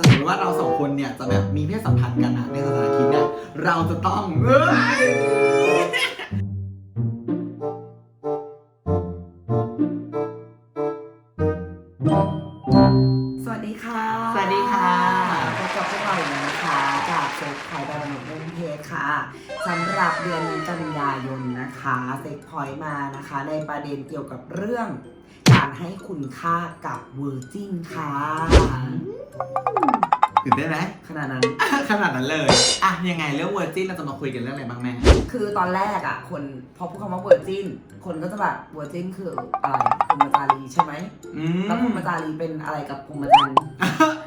สมมติว่าเราสองคนเนี่ยจะแบบมีเพศสัมพันธ์กันอะในสถานที่เนี่ยเราจะต้องเอ้ยสวัสดีค่ะ สวัสดีค่ะพบกับพวกเราอีกแล้วนะคะจากเซ็กไทยดาวนุเล่นเพจค่ะสำหรับเดือนนี้กันยายนนะคะเซ็กพอยต์มานะคะ ในประเด็นเกี่ยวกับเรื่อง การให้คุณค่ากับเวอร์จินค่ะ ตื่นเต้นไหมขนาดนั้น ขนาดนั้นเลย อะ ยังไงเรื่องเวอร์จินเราจะมาคุยกันเรื่องอะไรบ้างแม่ คือตอนแรกอะ คนพอพูดคำว่าเวอร์จินคนก็จะแบบเวอร์จินคืออะไรพรหมจารีใช่ไหมอืมแล้วพรหมจารีเป็นอะไรกับพรหมจารย์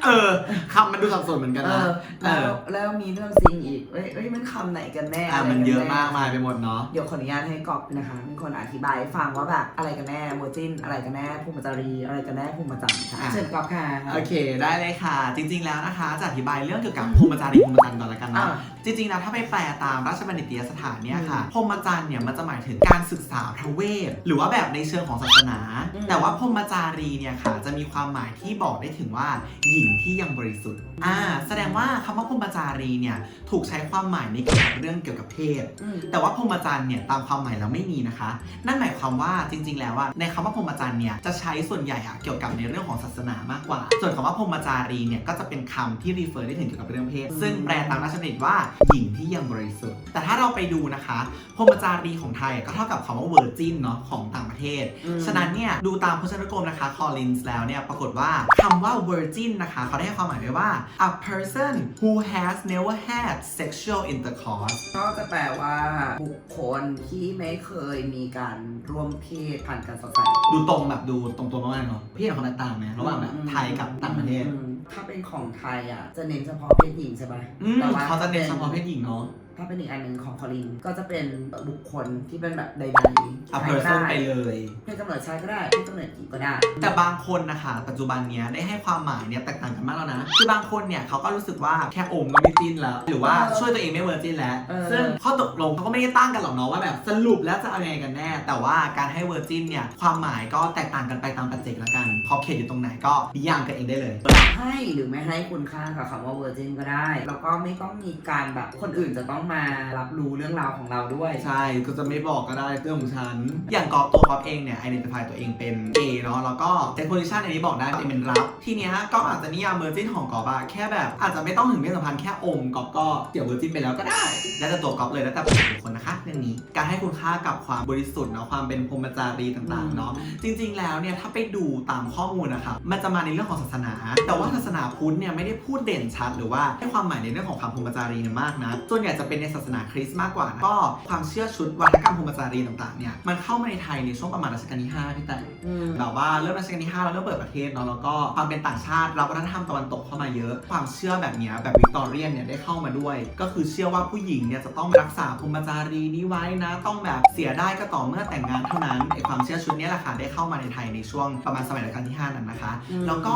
เออคำมันดูสับสนเหมือนกันเอนะอเอแล้วอแล้วมีเรื่องซิงอีกเอ้ยเอ้ยมันคำไหนกันแน่อะไรมันกัเยอะแมากมายไปหมดเนาะ เดี๋ยวขออนุญาตให้กอบนะคะเป็นคนอธิบายให้ฟังว่าแบบอะไรกันแน่เวอร์จินอะไรกันแน่ภูมิจารีอะไรกันแน่ภูมิจารย์ค่ะอะ เชิญกอบค่ะ โอเค ได้เลยค่ะ จริงๆ แล้วนะคะจะอธิบายเรื่องเกี่ยวกับพรหมจารีพรหมจรรย์ก่อนละกันนะจริงๆแล้วถ้าไปแปลตามราชบัณฑิตยสถานเนี่ยค่ะอืมพรหมจรรย์เนี่ยมันจะหมายถึงการศึกษาพระเวท หรือว่าแบบในเชิงของศาสนาอืมแต่ว่าพรหมจารีเนี่ยค่ะจะมีความหมายที่บอกได้ถึงว่าหญิงที่ยังบริสุทธิ์อ่าแสดงว่าคำว่าพรหมจารีเนี่ยถูกใช้ความหมายในเกี่ยวกับเรื่องเกี่ยวกับเพศอืมแต่ว่าพรหมจรรย์เนี่ยตามความหมายแล้วไม่มีนะคะ นั่นหมายความว่าจริง ๆ แล้วว่าในคำว่าพรหมจรรย์เนี่ยจะใช้ส่วนใหญ่อะเกี่ยวกับในเรื่องของศาสนามากกว่า ส่วนคำว่าพรหมจารีเนี่ยก็จะเป็นคำที่รีเฟอร์ได้ถึงเกี่ยวกับเรื่องเพศ ซึ่งแปลตามราชบัณฑิตว่าหญิงที่ยังบริสุทธิ์ แต่ถ้าเราไปดูนะคะพรหมจารีของไทยก็เท่ากับคำว่าเวอร์จินเนาะของต่างประเทศ อืม ฉะนั้นเนี่ยดูตามพจนานุกรมนะคะ Collins แล้วเนี่ยปรากฏว่าคำว่า virgin นะคะเขาได้ให้ความหมายไว้ว่า a person who has never had sexual intercourse ก็จะแปลว่าบุคคลที่ไม่เคยมีการร่วมเพศผ่านการสอดใส่ดูตรงแบบดูตรงตัวมากๆเนาะพี่เห็นความแตกต่างไหมระหว่างแบบไทยกับต่างประเทศ อืม ถ้าเป็นของไทยอะ จะเน้นเฉพาะเพศหญิงใช่ไหมอืมแต่ว่า เขาจะเน้นเฉพาะเพศหญิงเนาะ ถ้าเป็นอีกอันหนึ่งของคอลินก็จะเป็นบุคคลที่เป็นแบบใดๆ a person ไปเลยเพศกำเนิดชายก็ได้เพศกำเนิดหญิงก็ได้ แต่บางคนนะคะปัจจุบันเนี้ยได้ให้ความหมายเนี่ยแตกต่างกันมากแล้วนะ คือบางคนเนี่ยเขาก็รู้สึกว่าแค่อมก็ไม่จิ้นแล้ว หรือว่าเออช่วยตัวเองไม่เวอร์จินแล้ว เออ ซึ่งข้อตกลงเขาก็ไม่ได้ตั้งกันหรอกเนาะว่าแบบสรุปแล้วจะเอายังไงกันแน่ แต่ว่าการให้เวอร์จินเนี่ยความหมายก็แตกต่างกันไปตามปัจเจกละกันขอบเขตอยู่ตรงไหนก็นิยามกันเองได้เลย ให้หรือไม่ให้คุณค่ากับคำว่าเวอร์จินก็ได้ แล้วก็ไม่ต้องมีการแบบคนอื่นจะต้องมารับรู้เรื่องราวของเราด้วย ใช่ก็จะไม่บอกก็ได้เรื่องของฉัน อย่างกอบตัวกอบเองเนี่ย identify ตัวเองเป็นเกย์เนาะแล้วก็ sex position อันนี้บอกได้ตัวเองเป็นรับ ทีเนี้ยก็อาจจะนิยามเวอร์จินของกอบอะแค่แบบอาจจะไม่ต้องถึงเพศสัมพันธ์แค่อมกอบก็เกี่ยวเวอร์จินไปแล้วก็ได้ แล้วแต่ตัวกอบเลยแล้วแต่บุคคลนะคะเรื่องนี้การให้คุณค่ากับความบริสุทธิ์เนาะความเป็นพรหมจารีต่างๆเนาะจริง ๆ แล้วเนี่ยถ้าไปดูตามข้อมูลนะครับมันจะมาในเรื่องของศาสนา แต่ว่าศาสนาพุทธเนี่ยไม่ได้พูดเด่นชัดหรือว่าให้ความหมายในเรื่องของความพรหมจารีเนี่ยมากนะส่วนใหญ่จะเป็นในศาสนาคริสต์มากกว่านะก็ความเชื่อชุดวัฒกรรมพรหมจารีต่างๆเนี่ยมันเข้ามาในไทยในช่วงประมาณรัชกาลที่5พี่แต่อืมแบบว่าเริ่มรัชกาลที่5เราเริ่มเปิดประเทศเนาะแล้วก็ความเป็นต่างชาติรับวัฒนธรรมตะวันตกเข้ามาเยอะ ความเชื่อแบบเนี้ยแบบวิกตอเรียนเนี่ยได้เข้ามาด้วย ก็คือเชื่อว่าผู้หญิงเนี่ยจะต้องรักษาพรหมจารีนี้ไว้นะ ต้องแบบเสียได้ก็ต่อเมื่อแต่งงานเท่านั้นไอความเชื่อชุดเนี้ยแหละค่ะได้เข้ามาในไทยในช่วงประมาณสมัยรัชกาลที่ 5 นั้นนะคะอืมแล้วก็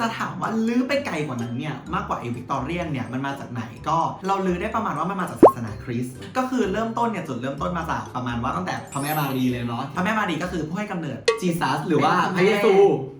จะถามว่าลื้อไปไกลกว่านั้นเนี่ยมากกว่าไอวิกตอเรียนเนี่ยมันมาจากไหนก็เราลื้อได้ประมาณว่ามันมาจากศาสนาคริสต์ก็คือเริ่มต้นเนี่ยจุดเริ่มต้นมาจากประมาณว่าตั้งแต่พระแม่มารีเลยเนาะพระแม่มารีก็คือผู้ให้กำเนิดจีซัสหรือว่าพระเยซู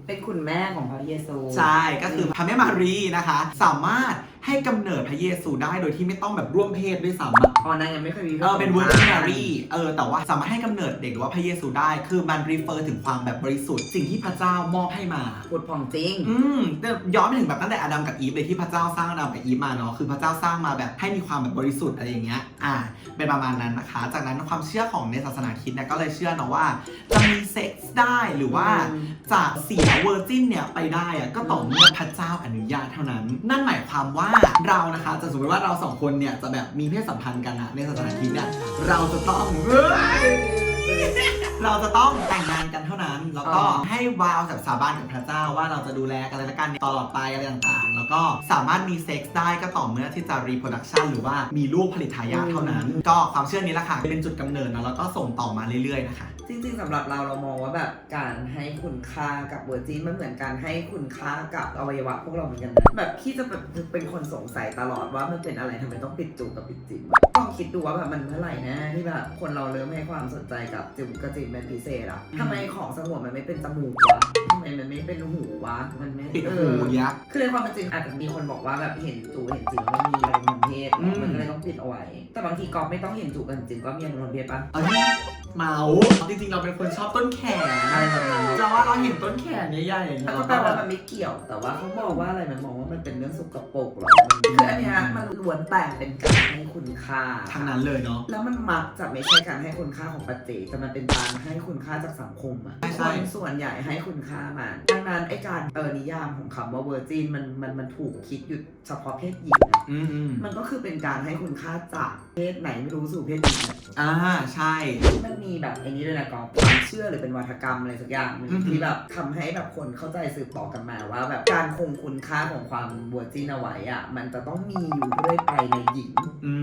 เป็นคุณแม่ของพระเยซู ใช่ก็คือพระแม่มารีนะคะ สามารถให้กำเนิดพระเยซูได้โดยที่ไม่ต้องแบบร่วมเพศด้วยซ้ำอะอ๋อนางยังไม่เคยมีเออเป็น Virgin Mary เออแต่ว่าสามารถให้กำเนิดเด็กหรือว่าพระเยซูได้ คือมันรีเฟอร์ถึงความแบบบริสุทธิ์สิ่งที่พระเจ้ามอบให้มาปุดผ่องจริง อืมแต่ย้อนไปถึงแบบตั้งแต่อาดัมกับอีฟเลยที่พระเจ้าสร้างอาดัมกับอีฟมาเนาะคือพระเจ้าสร้างมาแบบให้มีความแบบบริสุทธิ์อะไรอย่างเงี้ยอ่า เป็นประมาณนั้นนะคะ จากนั้นความเชื่อของในศาสนาคริสต์เนี่ยก็เลยเชื่อเนาะว่าจะมีเซ็กส์ได้หรือว่าอืม จะเสียเวอร์จินเนี่ยไปได้อะก็ต่อเมื่อพระเจ้าอนุญาตเท่านั้น นั่นหมายความว่าเรานะคะจะสมมติว่าเราสองคนเนี่ยจะแบบมีเพศสัมพันธ์กันอะในสนาคริสต์เนี่ยเราจะต้องเฮ้ยเราจะต้องแต่งงานกันเท่านั้น แล้วก็ให้วาวแบบสาบานกับพระเจ้าว่าเราจะดูแลกันและกันตลอดไปอะไรต่างๆ แล้วก็สามารถมีเซ็กส์ได้ก็ต่อเมื่อที่จะรีโปรดักชันหรือว่ามีลูกผลิตทายาทเท่านั้น ก็ความเชื่อนี้แหละค่ะ เป็นจุดกำเนิดนะแล้วก็ส่งต่อมาเรื่อยๆนะคะ จริงๆสำหรับเราเรามองว่าแบบการให้คุณค่ากับเวอร์จินมันเหมือนการให้คุณค่ากับอวัยวะพวกเราเหมือนกันนะแบบพี่จะแบบเป็นคนสงสัยตลอดว่ามันเป็นอะไรทำไมต้องปิดจูบกับปิดจิ๋มลองคิดดูว่าแบบมันเมื่อไหร่นะที่แบบคนเราเริ่มให้ความสนใจกับจิ๋มกับจิ๋มเป็นพิเศษอะทำไมของสงวนมันไม่เป็นจมูกวะทำไมมมันไม่เป็นหูวะมันไม่ปิดเอหูอ ยักษ์ คือในความเป็นจริงอาจจะมีคนบอกว่าแบบเห็นจูเห็นจริงแล้วมันมีอารมณ์ทางเพศอืม มันก็เลยต้องปิดเอาไว้ แต่บางทีกอฟไม่ต้องเห็นจูกันจริงก็มีอารมณ์ทางเพศปะ เอ้ย เมาจริงๆ เราเป็นคนชอบต้นแขนอะไรแบบนั้นจะว่าเราเห็นต้นแขนใหญ่ๆอย่างเงี้แต่ยก็เราแปลก็แบว่าบมันไม่เกี่ยว แต่ว่าเขาบอกว่าอะไรมันมองว่ามันเป็นเรื่องสกปรกเหรอมันคืออันเนี้ยมันล้วนแต่เป็นการให้คุณค่าทางนั้นเลยเนาะ แล้วมันมักจะไม่ใช่การให้คุณค่าของปัจเจกแต่มันเป็นการให้คุณค่าจากสังคมอะใช่คใช่นส่วนใหญ่ให้คุณค่ามันดังนั้นไอการเออนิยามของคำว่าเวอร์จินมันมันมันถูกคิดอยู่เฉพาะเพศหญิงอะอืมอืมมันก็คือเป็นการให้คุณค่าจากเพศไหนไม่รู้สู่เพศหญิง อะอ่าใช่ มันมีแบบไอ้นี้ด้วยนะกอฟความเชื่อหรือเป็นวัฒกรรมอะไรสักอย่างหนึงอือหือ ที่แบบทำให้แบบคนเข้าใจสืบต่อกันมาว่า แบบการคงคุณค่าของความเวอร์จินเอาไว้อะมันจะต้องมีอยู่เรื่อยไปในหญิง อื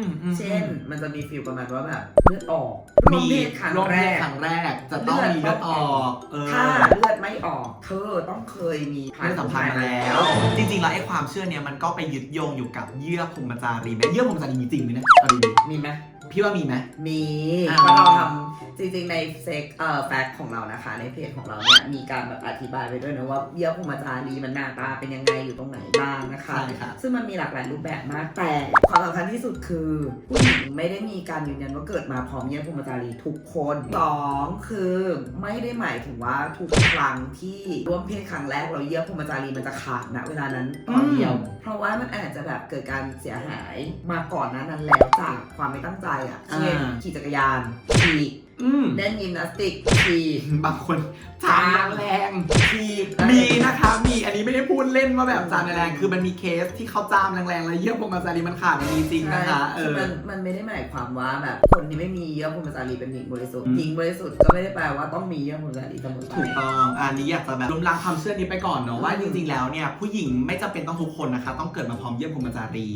มอืมเช่น มันจะมีฟีลประมาณว่าแบบเลือดออกร่วมเพศครั้งร่วมแรเพศกครั้งแรก จะต้องมีเลือดออกเออ ถ้าเลือดไม่ออกเธอต้องเคยมีเพศสัมพันธ์มาแล้ว จริงๆ แล้วไอ้ความเชื่อเนี้ยมันก็ไปยึดโยงอยู่กับเยื่อพรหมจารีไหมเยื่อพรหมจารีมีจริงไหมเนี่ยเอาดีมีไหมๆพี่ว่ามีไหม มีอ่าเพราะเราทำจริงๆในเซ็กเอ่อแฟกของเรานะคะ ในเพจของเราเนี่ยมีการแบบอธิบายไปด้วยนะว่าเยื่อพรหมจารีมันหน้าตาเป็นยังไงอยู่ตรงไหนบ้างนะคะ ใช่ค่ะซึ่งมันมีหลากหลายรูปแบบมากแต่ความสำคัญที่สุดคือผู้หญิงไม่ได้มีการยืนยันว่าเกิดมาพร้อมเยื่อพรหมจารีทุกคนสองคือไม่ได้หมายถึงว่าทุกครั้งที่ร่วมเพศครั้งแรกเราเยื่อพรหมจารีมันจะขาดนะเวลานั้นตอนเดียว เพราะว่ามันอาจจะแบบเกิดการเสียหายมาก่อนหนั้นนั้นแล้วจากความไม่ตั้งใจอะเช่นอ่า ขี่จักรยานขี่ อืมเล่นยิมนาสติกขี่บางคนจามแรงขี่มีนะคะ มีอันนี้ไม่ได้พูดเล่นว่าแบบจามแรงคือมันมีเคสที่เขาจามแรงๆแล้วเยื่อพรหมจารีมันขาดมันมีจริงนะคะเอคืออมันมันไม่ได้หมายความว่าแบบคนที่ไม่มีเยื่อพรหมจารีเป็นหญิงบริสุทธิ์อืมหญิงบริสุทธิ์ก็ไม่ได้แปลว่าต้องมีเยื่อพรหมจารีเสมอไปถูกต้องอันนี้อยากจะแบบล้มล้างความเชื่อนี้ไปก่อนเนาะว่าอืมจริงๆแล้วเนี่ยผู้หญิงไม่จำเป็นต้องทุกคนนะคะ ต้องเกิดมาพร้อมเยื่อพรหมจารี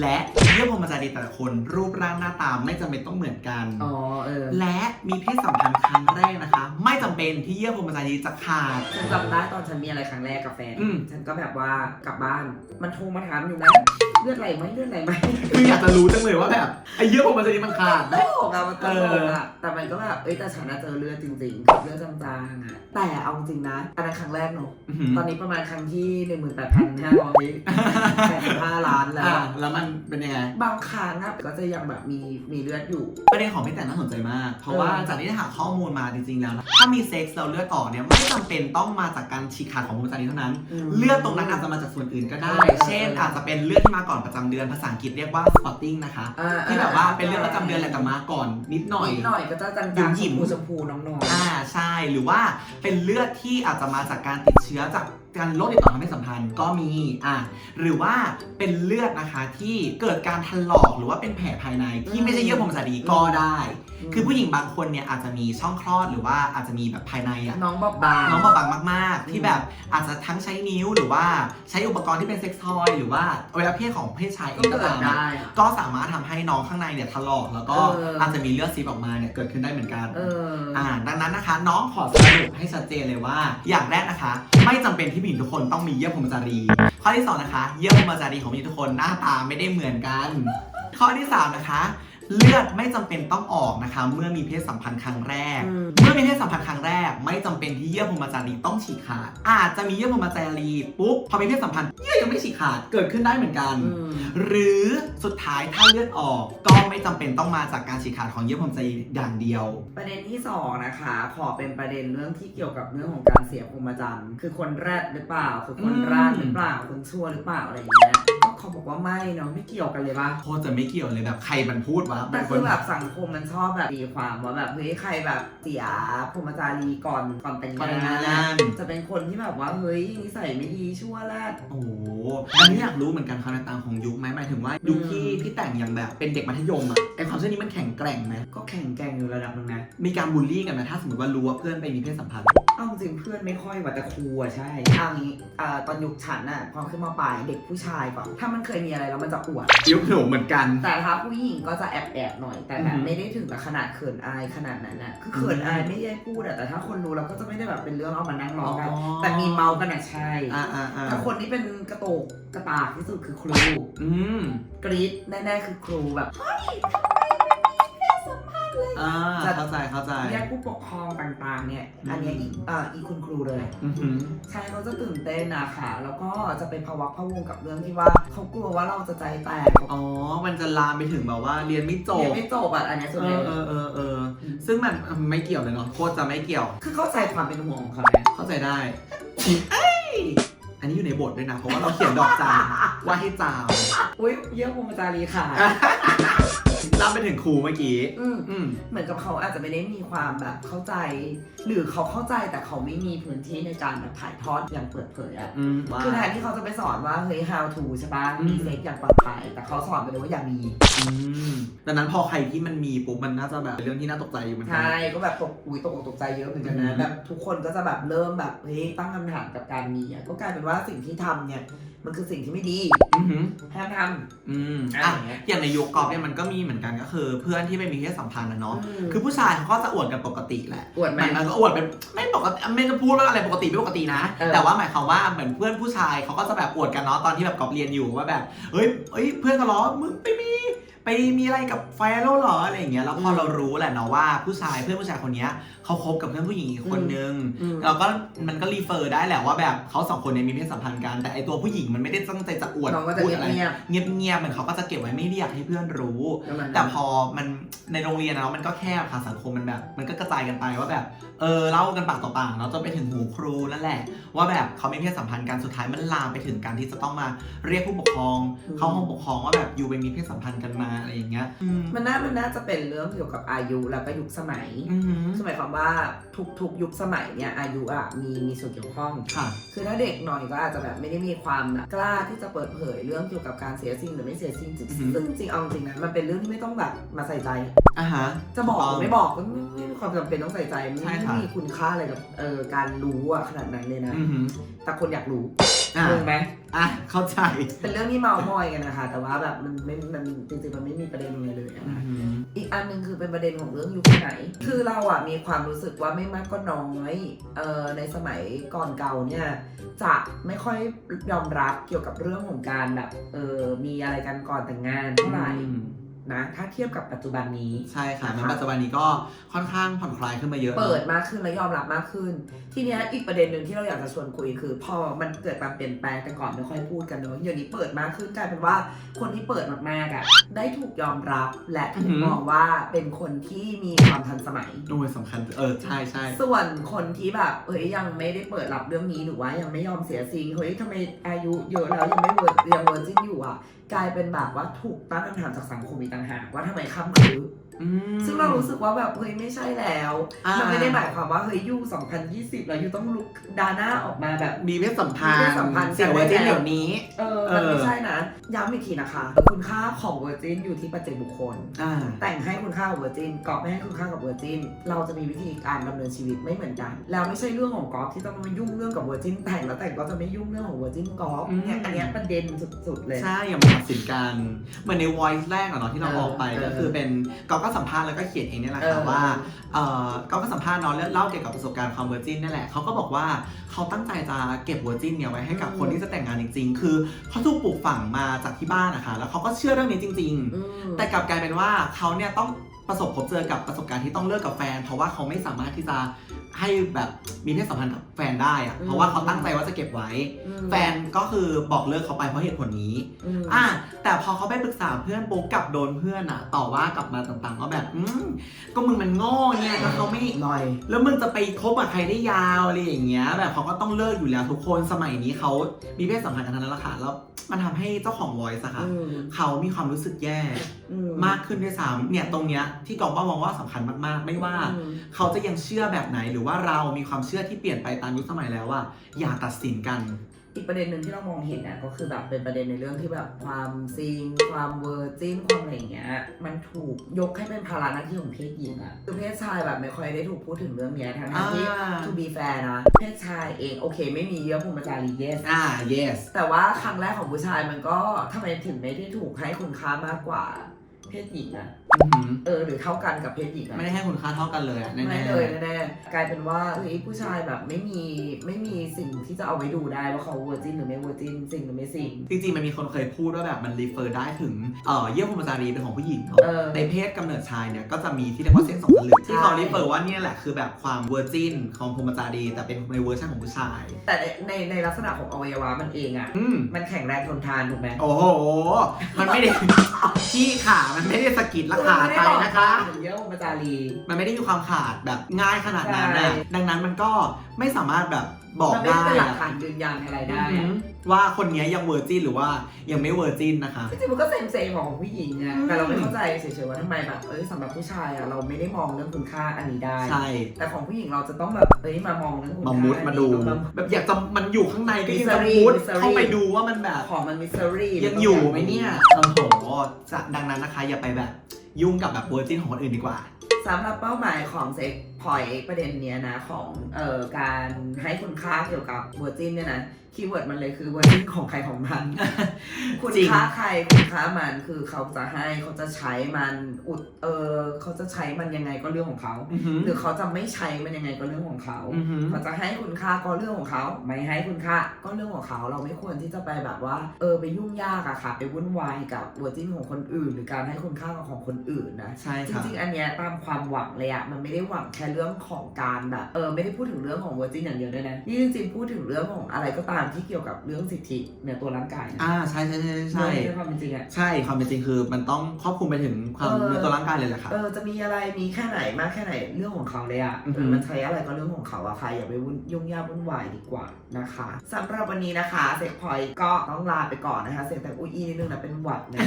และเยื่อพรหมจารีแต่ละคนรูปร่างหน้าตาไม่จำเป็นต้องเหมือนกันอ๋อเออและมีเพศสัมพันธ์ครั้งแรกนะคะ ไม่จำเป็นที่เยื่อพรหมจารีจะขาด ฉันจำได้ตอนฉันมีอะไรครั้งแรกกับแฟน อืม ฉันก็แบบว่ากลับบ้าน มันโทรมาถามอยู่นะเลือดไหลไหมเลือดไหลไหมคืออยากจะรู้จังเลยว่าแบบไอ้เยื่อพรหมจารีมันขาดตได้ลกอะมันตลกอะแต่มันก็แบบเอ้ยแต่ฉันน่ะเจอเลือดจริงๆกับเลือดจางๆอะแต่เอาจริงนะอันนั้นครั้งแรกเนอะอื้อหือตอนนี้ประมาณครั้งที่หนึ่งหมื่นแปดพันห้าร้อยแปดสิบห้าล้านแล้วอะ แล้วมันเป็นยังไง บางครั้งอะก็จะยังแบบมีมีเลือดอยู่ ประเด็นของพี่แต่น่าสนใจมาก เพราะว่าเออจากที่ได้หาข้อมูลมาจริงๆแล้วนะถ้ามีเซ็กซ์เราเลือดออกเนี่ยไม่จำเป็นต้องมาจากการฉีกขาดของพรหมจารีเท่านั้น เลือดตรงนั้นอาจจะมาจากส่วนอื่นก็ได้เออเช่น อาจจะเป็นเลือดที่มาก่อนประจำเดือนภาษาอังกฤษเรียกว่า spotting นะคะ อ่าที่แบบว่าเป็นเลือดประจำเดือนแหละแต่มาก่อนนิดหน่อย นิดหน่อยก็จะจางหยิมๆหยิชมมพูชมพูน้องๆ อ่าใช่หรือว่าเป็นเลือดที่อาจจะมาจากการติดเชื้อจาก การโรคติดต่อทางเพศสัมพันธ์ก็มีอ่าหรือว่าเป็นเลือดนะคะที่เกิดการถลอกหรือว่าเป็นแผลภายในที่ไม่ใช่เยื่อพรหมจารีก็ได้ คือผู้หญิงบางคนเนี่ยอาจจะมีช่องคลอดหรือว่าอาจจะมีแบบภายในอะน้องบอบบาง น้องบอบบางมากอืๆมที่แบบอาจจะทั้งใช้นิ้วหรือว่าใช้อุปกรณ์ที่เป็นเซ็กซ์ทอยหรือว่าเวลาเพศของเพศชายเอก็งก็เกิดตามได้ก็สามารถทำให้น้องข้างในเนี่ยถลอกแล้วก็เอออ อาจจะมีเลือดซีบออกมาเนี่ยเกิดขึ้นได้เหมือนกัน เออ อ่าดังนั้นนะคะ น้องขอสรุปให้ชัดเจนเลยว่า อย่างแรกนะคะ ไม่จำเป็นที่ผู้หญิงทุกคนต้องมีเยื่อพรหมจารี ข้อที่สองนะคะ เยื่อพรหมจารีของผู้หญิงทุกคนหน้าตาไม่ได้เหมือนกัน ข้อที่สามนะคะ เลือดไม่จำเป็นต้องออกนะคะ เมื่อมีเพศสัมพันธ์ครั้งแรก อืม เมื่อมีเพศสัมพันธ์ครั้งแรก ไม่จำเป็นที่เยื่อพรหมจารีต้องฉีกขาด อาจจะมีเยื่อพรหมจารีปุ๊บพอมีเพศสัมพันธ์เยื่อยังไม่ฉีกขาดเกิดขึ้นได้เหมือนกัน อืม หรือสุดท้ายถ้าเลือดออกก็ไม่จำเป็นต้องมาจากการฉีกขาดของเยื่อพรหมจารีอย่างเดียว ประเด็นที่สองนะคะ ขอเป็นประเด็นเรื่องที่เกี่ยวกับเรื่องของการเสียพรหมจรรย์คือคนแรดหรือเปล่า คือคนอืมร่านหรือเปล่าคนชั่วหรือเปล่าอะไรอย่างเงี้ยก็ เขาบอกว่าไม่เนาะไม่เกี่ยวกันเลยปะโคตรจะไม่เกี่ยวเลยแบบใครมันพูดวะแต่บางคือแบบสังคมมันชอบแบบตีความว่าแบบเฮ้ยใครแบบเสียพรหมจารีก่อนก่อนแต่งก่อนแต่งงางานนจะเป็นคนที่แบบว่าเฮ้ยนิสัยไม่ดีชั่วแรดโอ้โหอันนี้อยากรู้เหมือนกันความแตกต่างของยุคไหมหมายถึงว่ายุคที่อืมพี่แต่งยังแบบเป็นเด็กมัธยมอะไอความเชื่อนี้มันแข็งแกร่งไหมก็แข่งแกร่งอยู่ระดับหนึงนะมีการบูลลี่กันไหมถ้าสมมติว่ารู้ว่าเพื่อนไปมีเพศสัมพันธ์เอาจริงเพื่อนไม่ค่อยว่าแต่ครูอะใช่เอางี้เอ่อตอนยุคฉันน่ะพอขึ้นมาปลายเด็กผู้ชายก่อนถ้ามันเคยมีอะไรแล้วมันจะอวด ยุคหนูเหมือนกัน แต่ถ้าผู้หญิงก็จะแอบแอบๆหน่อย แต่แบอืบอหือไม่ได้ถึงกับขนาดเขินอายขนาดนั้นน่ะคือเขินอายอืมไม่ได้พูดอะแต่ถ้าคนรู้เราก็จะไม่ได้แบบเป็นเรื่องเอามานั่งร้องกันอ๋อแต่มีเมากันอะใช่อ่าอ่าอ่าแต่คนที่เป็นกระโตกกระตากที่สุดคือครู อืม กรี๊ดแน่ๆคือครูแบบเฮ้ย อ่าจะเข้าใจเข้าใจ เรียกผู้ปกครองต่างๆ เนี่ยอืมอันเนี้ยอีอ่าอีคุณครูเลย อือหือ ใช่เขาจะตื่นเต้นนะคะแล้วก็จะเป็นภาวะพะวงกับเรื่องที่ว่าเขากลัวว่าเราจะใจแตกอ๋อ มันจะลามไปถึงแบบว่าเรียนไม่จเรียบนไม่จบอะอันเนี้ยส่วนเอใหญ่อเออเออเออ ซึ่งมันไม่เกี่ยวเลยเนาะ โคตรจะไม่เกี่ยว คือเข้าใจความเป็นห่วงของเขานะเข้าใจได้เอ้ยอันนี้อยู่ในบทด้วยนะ เพราะว่าเราเขียนดอกจานว่าให้จามอุ้ยเยี่ยมพรหมจารีค่ะ ลามไปถึงครูเมื่อกี้ อืม อืม เหมือนกับเขาอาจจะไม่ได้มีความแบบเข้าใจ หรือเขาเข้าใจแต่เขาไม่มีพื้นที่ในการแบบถ่ายทอดอย่างเปิดเผยอะอืมว่า คือแทนที่เขาจะไปสอนว่าเฮ้ย how to ใช่ปะอืม มีเซ็กอย่างปลอดภัยแต่เขาสอนไปเลยว่าอย่ามีอืมดังนั้นพอใครที่มันมีปุ๊บมันน่าจะแบบเป็นเรื่องที่น่าตกใจอยู่เหมือนกั ใช่ก็แบบตกอุ้ยตกอกตกใจเยอะเหมือนกันนะอืมแบบทุกคนก็จะแบบเริ่มแบบเฮ้ยตั้งคำถามกับการมีอะก็กลายเป็นว่าสิ่งที่ทำเนี่ยมันคือสิ่งที่ไม่ดีอือหือห้ามทอืมำอะอะไรอย่างเงี้ยอย่างในยุคกอล์ฟเนี่ยมันก็มีเหมือนกันก็คือ เพื่อนที่ไปมีเพศสัมพันธ์นะเนาะมคือผู้ชายเขาก็จะอวดกันปกติแหละ อวดไหม มันก็อวดเป็นไม่ปกติไม่จะพูดว่าอะไรปกติไม่ปกตินะ เออแต่ว่าหมายความว่าเหมือนเพื่อนผู้ชายเขาก็จะแบบอวดกันเนาะตอนที่แบบกอบเรียนอยู่ว่าแบบเฮ้ยเฮ้ยเพื่อนก็ล้อมึงไปมีไปมีอะไรกับแฟนแล้วเหรออะไรอย่างเงี้ยแล้วพอเรารู้แหละเนาะว่าผู้ชายเพื่อนผู้ชายคนเนี้ย เขาคบกับเพื่อนผู้หญิงอีกคนนึงอืม เราก็มันก็รีเฟอร์ได้แหละว่าแบบเขาสองคนเนี่ยมีเพศสัมพันธ์กันแต่ไอตัวผู้หญิงมันไม่ได้ตั้งใจจะอวดน้องก็จะพูดอะไรเงียบเงียบๆเหมือนเขาก็จะเก็บไว้ไม่ได้อยากให้เพื่อนรู้ ๆประมาณนั้น แต่พอมันในโรงเรียนนะเนาะมันก็แคบค่ะสังคมมันแบบ มันก็กระจายกันไปว่าแบบ เออเล่ากันปากต่อปากเนาะจนไปถึงหูครูนั่นแหละ ว่าแบบเขามีเพศสัมพันธ์กันสุดท้ายมันลามไปถึงการที่จะต้องมาเรียกผู้ปกครอง อืม เข้าห้องปกครองว่าแบบอยู่ไปมีเพศสัมพันธ์กันมาอะไรอย่างเงี้ยอืมมันน่ามันน่าจะเป็นเรื่องเกี่ยวกับอายุแล้วก็ยุคสมัย อืมคือหมายความว่าทุกทุกยุคสมัยเนี่ยอายุอะมีมีส่วนเกี่ยวข้อง ค่ะคือถ้าเด็กหน่อยก็อาจจะแบบไม่ได้มีความแบบกล้าที่จะเปิดเผยเรื่องเกี่ยวกับการเสียสิ่งหรือไม่เสียสิ่งอือหือซึ่งจริงเอาจริงนะมันเป็นเรื่องที่ไม่ต้องแบบมาใส่ใจ อะฮะจะบอกถูกต้องหรือไม่บอกก็ไม่ไม่มีความจำเป็นต้องใส่ใจมันใช่ไม่ค่ะมีคุณค่าอะไรกับเอ่อการรู้อะขนาดนั้นเลยนะ อือหือ แต่คนอยากรู้อะงงไหมอะเข้าใจเป็นเรื่องที่เมามอยกันนะคะ แต่ว่าแบบมันไม่มันจริงๆมันไม่มีประเด็นอะไรเลยอะอืนะอหืออีกอันหนึ่งคือเป็นประเด็นของเรื่องยุคไหน คือเราอะมีความรู้สึกว่าไม่มากก็น้อยเอ่อในสมัยก่อนเก่าเนี่ยจะไม่ค่อยยอมรับเกี่ยวกับเรื่องของการแบบเออมีอะไรกันก่อนแต่งงานเท่าไหร่ อืม นะถ้าเทียบกับปัจจุบันนี้ ใช่ค่ะในนะคะปัจจุบันนี้ก็ค่อนข้างผ่อนคลายขึ้นมาเยอะ เปิดมากขึ้นและยอมรับมากขึ้น ทีเนี้ยอีกประเด็นหนึ่งที่เราอยากจะชวนคุยคือ พอมันเกิดการเปลี่ยนแปลงแต่ก่อนไม่ค่อยพูดกันเนอะเดี๋ยวนี้เปิดมากขึ้นกลายเป็นว่าคนที่เปิดมากๆอะได้ถูกยอมรับและถูกมองว่าเป็นคนที่มีความทันสมัยโดยสำคัญเออใช่ใช่ส่วนคนที่แบบเฮ้ยยังไม่ได้เปิดรับเรื่องนี้หรือว่ายังไม่ยอมเสียสิ่งเฮ้ยทำไมอายุเยอะแล้วยังไม่เวิร์ดยังเวิร์จินอยู่อะ กลายเป็นแบบว่าถูกตั้งคำถามจากสังคมอีกต่างหากว่าทำไมข้ามคือ อืม ซึ่งเรารู้สึกว่าแบบเฮ้ยไม่ใช่แล้วอ่ามั มันไม่ได้หมายความว่าเฮ้ยยู2020 แล้วยูต้องลุกดาหน้าออกมาแบบ มีเพศสัมพันมีธ์เพศสัมพันธ์เสียงเวอร์จินเดี๋ยวนี้เออเออมันไม่ใช่นะ ย้ำอีกทีนะคะ คุณค่าของเวอร์จินอยู่ที่ปัจเจกบุคคล อ่า แต่งให้คุณค่ากับเวอร์จินกอบไม่ให้คุณค่ากับเวอร์จินเราจะมีวิธีการดำเนินชีวิตไม่เหมือนกัน แล้วไม่ใช่เรื่องของกอล์ฟที่ต้องมายุ่งเรื่องกับเวอร์จินแต่งแล้วแต่งก็จะไม่ยุ่งเรื่องของเวอร์จินกอล์ฟอืม เนี่ยอันเนี้ยประเด็นสุดๆเลย ใช่อย่ามาตัดสินกัน เหมือนใน voice แรกอะเนาะที่เราเออออกไปเออก็คือเป็นกอฟก็สัมภาษณ์แล้วก็เขียนเองเนี่ยแหละเอค่ะอว่าเออก็ก็สัมภาษณ์เนาะเล่าเกี่ยวกับประสบการณ์ความเวอร์จินนี่แหละเขาก็บอกว่าเขาตั้งใจจะเก็บเวอร์จินเนี่ยไว้ให้กับอืมคนที่จะแต่งงานจริง ๆ คือเขาถูกปลูกฝังมาจากที่บ้านนะคะแล้วเขาก็เชื่อเรื่องนี้จริงๆอืมแต่กลับกลายเป็นว่าเขาเนี่ยต้องประสบพบเจอกับประสบการณ์ที่ต้องเลิกกับแฟน เพราะว่าเขาไม่สามารถที่จะ ให้แบบมีเพศสัมพันธ์กับแฟนได้อะอืมเพราะว่าเขาตั้งใจว่าจะเก็บไว้ อืมแฟนก็คือบอกเลิกเขาไปเพราะเหตุผลนี้อืมอะแต่พอเขาไปปรึกษาเพื่อนปุ๊บกลับโดนเพื่อนอะต่อว่ากลับมาต่างๆว่าแบบ อืมก็มึงมันโง่เนี่ยก็เขาไม่ หน่อย แล้วมึงจะไปคบกับใครได้ยาวอะไรอย่างเงี้ย แบบเขาก็ต้องเลิกอยู่แล้วทุกคนสมัยนี้เขามีเพศสัมพันธ์กันทั้งนั้นแหละค่ะแล้วมันทำให้เจ้าของ voice อะค่ะอืมเขามีความรู้สึกแย่อืมากขึ้นด้วยซ้ำเนี่ยตรงเนี้ยที่กองว่ามองว่าสำคัญมากๆ ไม่ว่า อืม เขาจะยังเชื่อแบบไหนหรือว่าเรามีความเชื่อที่เปลี่ยนไปตามยุคสมัยแล้วว่า อย่าตัดสินกันอีกประเด็นหนึ่งที่เรามองเห็นเนี่ยก็คือแบบเป็นประเด็นในเรื่องที่แบบความซิงความเวอร์จินความอะไรอย่างเงี้ยมันถูกยกให้เป็นภาระหน้าที่ของเพศหญิงอะคือเพศชายแบบไม่ค่อยได้ถูกพูดถึงเรื่องเนี้ยทั้งๆที่อ่า to be fair นะเพศชายเองโอเค ไม่มีเยื่อพรหมจารี yes อ่า yes แต่ว่าครั้งแรกของผู้ชายมันก็ทำไมถึงไม่ได้ถูกให้คุณค่ามากกว่า เพศหญิงอะอือหือเออหรือเท่ากันกับเพศหญิงอะไม่ได้ให้คุณค่าเท่ากันเลยอะแน่ๆไม่เลยแน่ๆกลายเป็นว่าเฮ้ยผู้ชายแบบไม่มีไม่มีสิ่งที่จะเอาไว้ดูได้ว่าเขาเวอร์จินหรือไม่เวอร์จินสิ่งหรือไม่สิ่ง จริงๆมันมีคนเคยพูดว่าแบบมันรีเฟอร์ได้ถึงเอ่อเยี่ยมพรหมจารีเป็นของผู้หญิงเนาะเออ ในเพศกำเนิดชายเนี่ยก็จะมีที่เรียกว่าเส้นสองสลึงที่เขาใช่รีเฟอร์ว่าเนี่ยแหละคือแบบความเวอร์จินของพรหมจารีแต่เป็นในเวอร์ชันของผู้ชาย แต่ในในในลักษณะของอวัยวะมันเองอะอืม มันแข็งแรงทนทานถูกไหม โอ้โห มันไม่ได้ ที่ขามันไม่ได้สะกิดและขาดไปนะคะ เยอะมาจารี มันไม่ได้มีความขาดแบบง่ายขนาดนั้นใช่นะดังนั้นมันก็ไม่สามารถแบบ บอกมันไม่ได้ได้เป็นหลักอะฐานยืนยันอะไรอืได้อหือว่าคนเนี้ยยังเวอร์จินหรือว่ายังไม่เวอร์จินนะคะ จริงๆมันก็เซมเซมของผู้หญิงอะอืมแต่เราไม่เข้าใจเฉยๆว่าทำไมแบบเอ้ยสำหรับผู้ชายอะเราไม่ได้มองเรื่องคุณค่าอันนี้ได้ ใช่ แต่ของผู้หญิงเราจะต้องแบบเอ้ยมามองเรื่องคุณมาค่ามุดมาดู อันนี้แบบอยากจะมันอยู่ข้างในก็ยังจะ Mystery มุด Mystery เข้าไปดูว่ามันแบบ ของมันมิสซิรี่ยังอยู่ไหมเนี่ยโอ้โหจะดังนั้นนะคะอย่าไปแบบยุ่งกับแบบเวอร์จินของคนอื่นดีกว่า สำหรับเป้าหมายของเซ็กพอยประเด็นเนี้ยนะของเอ่อการให้คุณค่าเกี่ยวกับเวอร์จินเนี่ยนะคีย์เวิร์ดมันเลยคือเวอร์จินของใครของมัน คุณจริงค่าใครคุณค่ามันคือเขาจะให้เขาจะใช้มันอุดเออเขาจะใช้มันยังไงก็เรื่องของเขาอือหือหรือเขาจะไม่ใช้มันยังไงก็เรื่องของเขาอือหือเขาจะให้คุณค่าก็เรื่องของเขา ไม่ให้คุณค่าก็เรื่องของเขา เราไม่ควรที่จะไปแบบว่าเออไปยุ่งยากอะค่ะ ไปวุ่นวายกับเวอร์จินของคนอื่น หรือการให้คุณค่ากับของคนอื่นนะใช่จค่ะริงๆอันเนี้ยตามความหวังเลยอะมันไม่ได้หวังแค่เรื่องของการแบบเออไม่ได้พูดถึงเรื่องของเวอร์จินอย่างเดียวด้วยนะนี่จริงๆพูดถึงเรื่องของอะไรก็ตามที่เกี่ยวกับเรื่องสิทธิในตัวร่างกายนะอ่าใช่ใช่ใช่ใช่ในความเป็นจริงอะใช่ความเป็นจริงคือมันต้องครอบคลุมไปถึงความเออเนื้อตัวร่างกายเลยแหละค่ะ เออจะมีอะไรมีแค่ไหนมากแค่ไหนเรื่องของเขาเลยอะอือฮึเออมันใช้อะไรก็เรื่องของเขาอะค่ะอย่าไปวุ่นยุ่งยากวุ่นวายดีกว่านะคะสำหรับวันนี้นะคะเซ็กพอยก็ต้องลาไปก่อนนะคะเสียงแต่อุ้ยอีนิดนึงนะเป็นหวัดนะ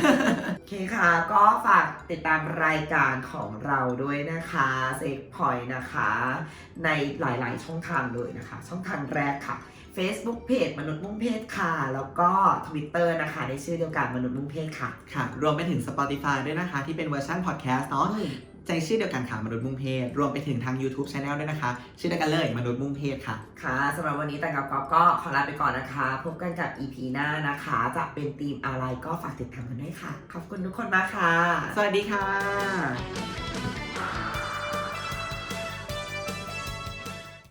โอเคค่ะ ก็ฝากติดตามรายการของเราด้วยนะคะเซ็กพอยนะคะ ในหลายๆ ช่องทางเลยนะคะ ช่องทางแรกค่ะ Facebook เพจมนุษย์มุ่งเพศค่ะ แล้วก็ Twitter นะคะ ในชื่อเดียวกันมนุษย์มุ่งเพศค่ะ ค่ะ รวมไปถึง Spotify ด้วยนะคะ ที่เป็นเวอร์ชันพอดแคสต์เนาะใจชื่อเดียวกันค่ะ มนุษย์มุ่งเพศ รวมไปถึงทาง YouTube Channel ด้วยนะคะ ชื่อเดียวกันเลย มนุษย์มุ่งเพศค่ะ ค่ะสำหรับวันนี้แต่งกับก๊อฟก็ขอลาไปก่อนนะคะ พบกันกับ EP หน้านะคะ จะเป็นธีมอะไรก็ฝากติดตามกันด้วยค่ะ ขอบคุณทุกคนมากค่ะ สวัสดีค่ะ